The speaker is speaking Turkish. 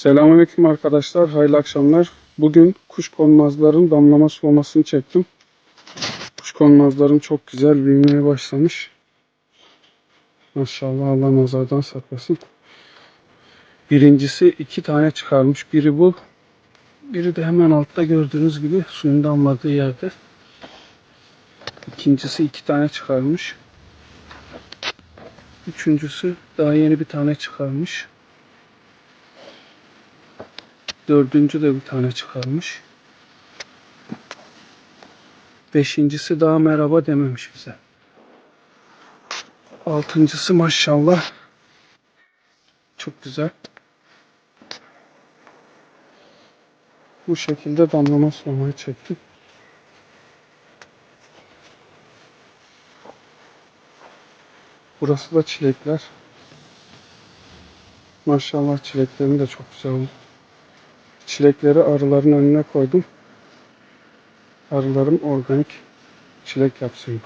Selamünaleyküm arkadaşlar. Hayırlı akşamlar. Bugün kuş konmazların damlama sulamasını çektim. Kuş konmazlarım çok güzel büyümeye başlamış. Maşallah Allah nazardan saklasın. Birincisi iki tane çıkarmış. Biri bu. Biri de hemen altta gördüğünüz gibi suyun damladığı yerde. İkincisi iki tane çıkarmış. Üçüncüsü daha yeni bir tane çıkarmış. Dördüncü de bir tane çıkarmış. Beşincisi daha merhaba dememiş bize. Altıncısı maşallah. Çok güzel. Bu şekilde damlama sulamayı çektim. Burası da çilekler. Maşallah çileklerim de çok güzel oldu. Çilekleri arıların önüne koydum. Arılarım organik çilek yapsın.